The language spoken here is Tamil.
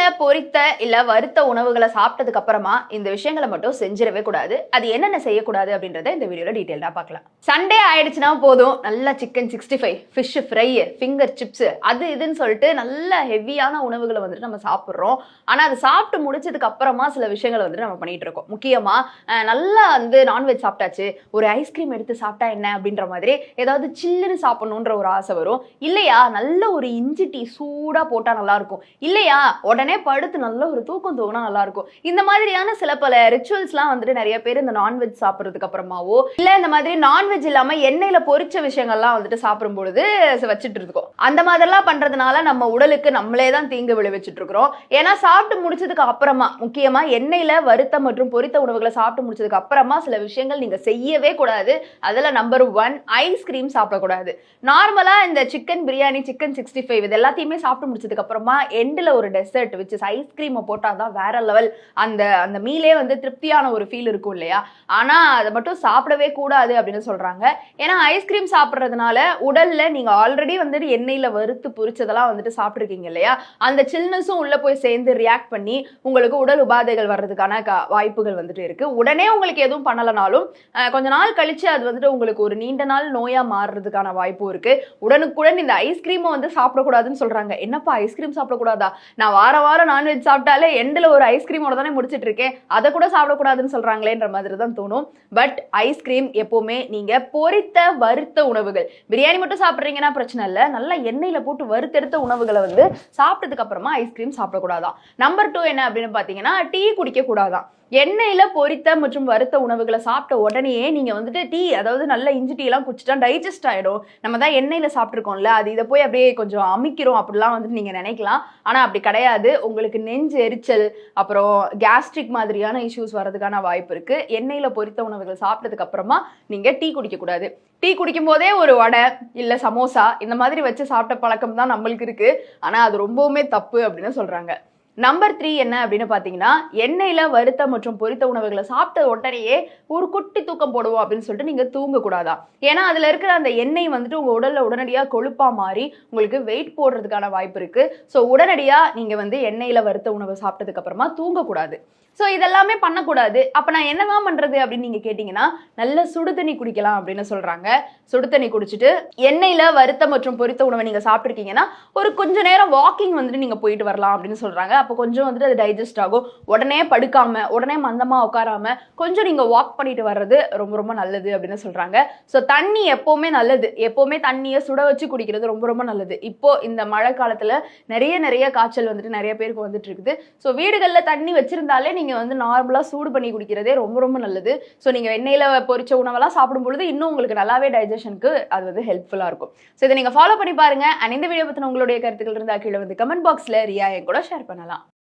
எண்ணெயில பொரித்த இல்ல வறுத்த உணவுகளை சாப்பிட்டதுக்கு அப்புறமா இந்த விஷயங்களை மட்டும் செஞ்சிடவே கூடாது. அது என்னென்ன செய்யக்கூடாது அப்படின்றத இந்த வீடியோல டீட்டெயிலா பார்க்கலாம். சண்டே ஆயிடுச்சுன்னா போதும். நல்லா chicken sixty five fish fry finger chips அது இதுன்னு சொல்லிட்டு நல்ல ஹெவியான உணவுகளை வந்துட்டு நம்ம சாப்பிட்றோம். ஆனா அது சாப்பிட்டு முடிச்சதுக்கு அப்புறமா சில விஷயங்களை வந்துட்டு நம்ம பண்ணிட்டு இருக்கோம். முக்கியமா நல்லா வந்து நான்வெஜ் சாப்பிட்டாச்சு. ஒரு ஐஸ்கிரீம் எடுத்து சாப்பிட்டா என்ன அப்படின்ற மாதிரி ஏதாவது சில்லுன்னு சாப்பிடணுன்ற ஒரு ஆசை வரும். இல்லையா? நல்ல ஒரு இஞ்சி டீ சூடா போட்டா நல்லா இருக்கும். இல்லையா? உடனே படுத்து நல்ல ஒரு தூக்கம் தூங்கினா நல்லா இருக்கும் இந்த மாதிரியான சில பல ரிச்சுவல்ஸ்லாம் வந்துட்டு நிறைய பேர் இந்த நான்வெஜ் சாப்பிட்றதுக்கு அப்புறமாவோ இல்லை இந்த மாதிரி நான்வெஜ் இல்லாமல் எண்ணெயில் பொறிச்ச விஷயங்கள்லாம் வந்துட்டு சாப்பிடும் பொழுது வச்சுட்டு இருக்கோம் அந்த மாதிரிலாம் பண்றதுனால நம்ம உடலுக்கு நம்மளே தான் தீங்கு விளைவிச்சிட்டு இருக்கிறோம். ஏன்னா சாப்பிட்டு முடிச்சதுக்கு அப்புறமா முக்கியமா எண்ணெயில வறுத்த மற்றும் பொரித்த உணவுகளை சாப்பிட்டு முடிச்சதுக்கு அப்புறமா சில விஷயங்கள் நீங்க செய்யவே கூடாது. அதில் நம்பர் ஒன் ஐஸ்கிரீம் சாப்பிடக்கூடாது. நார்மலா இந்த chicken biryani chicken sixty five இது எல்லாத்தையுமே சாப்பிட்டு முடிச்சதுக்கு அப்புறமா எண்டில் ஒரு டெசர்ட் வச்சு ஐஸ்கிரீமை போட்டால் தான் வேற லெவல் அந்த அந்த மீலே வந்து திருப்தியான ஒரு ஃபீல் இருக்கும் இல்லையா? ஆனால் அதை மட்டும் சாப்பிடவே கூடாது அப்படின்னு சொல்கிறாங்க ஏன்னா ஐஸ்கிரீம் சாப்பிட்றதுனால உடலில் நீங்கள் ஆல்ரெடி வந்துட்டு எண்ணெயில் வறுத்து பொரிச்சதெல்லாம் வந்துட்டு சாப்பிட்ருக்கீங்க இல்லையா? அந்த சில்னஸும் உள்ளே போய் சேர்ந்து ரியாக்ட் பண்ணி உங்களுக்கு உடல் உபாதைகள் வர்றதுக்கான க- வாய்ப்புகள் வந்துட்டு இருக்குது உடனே உங்களுக்கு எதுவும் பண்ணலைனாலும் கொஞ்ச நாள் கழிச்சு அது வந்துட்டு உங்களுக்கு ஒரு நீண்ட நாள் நோயாக மாறுறதுக்கான வாய்ப்பும் இருக்குது உடனுக்குடன் இந்த ஐஸ்கிரீமை வந்து சாப்பிடக்கூடாதுன்னு சொல்கிறாங்க என்னப்பா ஐஸ்கிரீம் சாப்பிடக்கூடாதா? நான் வார வாரம் நான்வெஜ் சாப்பிட்டாலே எண்டில் ஒரு ஐஸ்கிரீமோட தானே முடிச்சிட்டு இருக்கேன் அதை கூட சாப்பிடக்கூடாதுன்னு சொல்கிறாங்களேன்ற மாதிரி தான் தோணும் பட் ஐஸ்கிரீம் எப்போவுமே நீங்கள் பொரித்த வறுத்த உணவுகள். பிரியாணி மட்டும் சாப்பிட்றீங்கன்னா பிரச்சனை இல்லை. நல்லா எண்ணெயில் போட்டு வறுத்தெடுத்த உணவுகளை வந்து சாப்பிட்டதுக்கு அப்புறமா ஐஸ்கிரீம் சாப்பிடக்கூடாதான். நம்பர் டூ என்ன அப்படின்னு பார்த்தீங்கன்னா டீ குடிக்கக்கூடாதான். எண்ணெயில் பொரித்த மற்றும் வறுத்த உணவுகளை சாப்பிட்ட உடனேயே நீங்கள் வந்துட்டு டீ அதாவது நல்ல இஞ்சி டீ எல்லாம் குடிச்சிட்டா டைஜஸ்ட் ஆகிடும் நம்ம தான் எண்ணெயில் சாப்பிட்ருக்கோம்ல அது இதை போய் அப்படியே கொஞ்சம் அமைக்கிறோம் அப்படிலாம் வந்துட்டு நீங்கள் நினைக்கலாம். ஆனால் அப்படி கிடையாது. உங்களுக்கு நெஞ்சு எரிச்சல் அப்புறம் கேஸ்ட்ரிக் மாதிரியான இஷ்யூஸ் வர்றதுக்கான வாய்ப்பு இருக்குது எண்ணெயில் பொரித்த உணவுகள் சாப்பிட்டதுக்கு அப்புறமா நீங்கள் டீ குடிக்கக்கூடாது டீ குடிக்கும் போதே ஒரு வடை இல்லை சமோசா இந்த மாதிரி வச்சு சாப்பிட்ட பழக்கம் தான் நம்மளுக்கு இருக்குது ஆனால் அது ரொம்பவுமே தப்பு அப்படின்னு சொல்கிறாங்க நம்பர் த்ரீ என்ன அப்படின்னு பார்த்தீங்கன்னா எண்ணெயில் வறுத்த மற்றும் பொரித்த உணவுகளை சாப்பிட்ட உடனேயே ஒரு குட்டி தூக்கம் போடுவோம் அப்படின்னு சொல்லிட்டு நீங்கள் தூங்கக்கூடாதா? ஏன்னா அதில் இருக்கிற அந்த எண்ணெய் வந்துட்டு உங்கள் உடலில் உடனடியாக கொழுப்பாக மாறி உங்களுக்கு வெயிட் போடுறதுக்கான வாய்ப்பு இருக்குது ஸோ உடனடியாக நீங்கள் வந்து எண்ணெயில் வறுத்த உணவை சாப்பிட்டதுக்கப்புறமா தூங்கக்கூடாது. ஸோ இதெல்லாமே பண்ணக்கூடாது. அப்போ நான் என்னவா பண்றது அப்படின்னு நீங்க கேட்டிங்கன்னா நல்ல சுடு தண்ணி குடிக்கலாம் அப்படின்னு சொல்றாங்க. சுடு தண்ணி குடிச்சிட்டு எண்ணெயில வறுத்த மற்றும் பொரித்த உணவை நீங்க சாப்பிட்ருக்கீங்கன்னா ஒரு கொஞ்ச நேரம் வாக்கிங் வந்துட்டு நீங்க போயிட்டு வரலாம் அப்படின்னு சொல்றாங்க. அப்போ கொஞ்சம் வந்துட்டு அது டைஜஸ்ட் ஆகும். உடனே படுக்காம உடனே மந்தமா உட்காராம கொஞ்சம் நீங்க வாக் பண்ணிட்டு வர்றது ரொம்ப ரொம்ப நல்லது அப்படின்னு சொல்றாங்க. ஸோ தண்ணி எப்பவுமே நல்லது. எப்பவுமே தண்ணியை சுட வச்சு குடிக்கிறது ரொம்ப ரொம்ப நல்லது. இப்போ இந்த மழை காலத்துல நிறைய நிறைய காய்ச்சல் வந்துட்டு நிறைய பேருக்கு வந்துட்டு இருக்குது. ஸோ வீடுகளில் தண்ணி வச்சிருந்தாலே நீங்க வந்து நார்மலா சூடு பண்ணி குடிக்கிறதே ரொம்ப ரொம்ப நல்லது. ஸோ நீங்க எண்ணெயில் பொரிச்ச உணவெல்லாம் சாப்பிடும் பொழுது இன்னும் உங்களுக்கு நல்லாவே டைஜஷனுக்கு அது வந்து ஹெல்ப்ஃபுல்லா இருக்கும். ஸோ இதை நீங்க ஃபாலோ பண்ணி பாருங்க. அண்ட் இந்த வீடியோ பற்றின உங்களுடைய கருத்துக்கள் இருந்தால் கீழே வந்து கமெண்ட் பாக்ஸ்ல ரியா என் கூட ஷேர் பண்ணலாம்.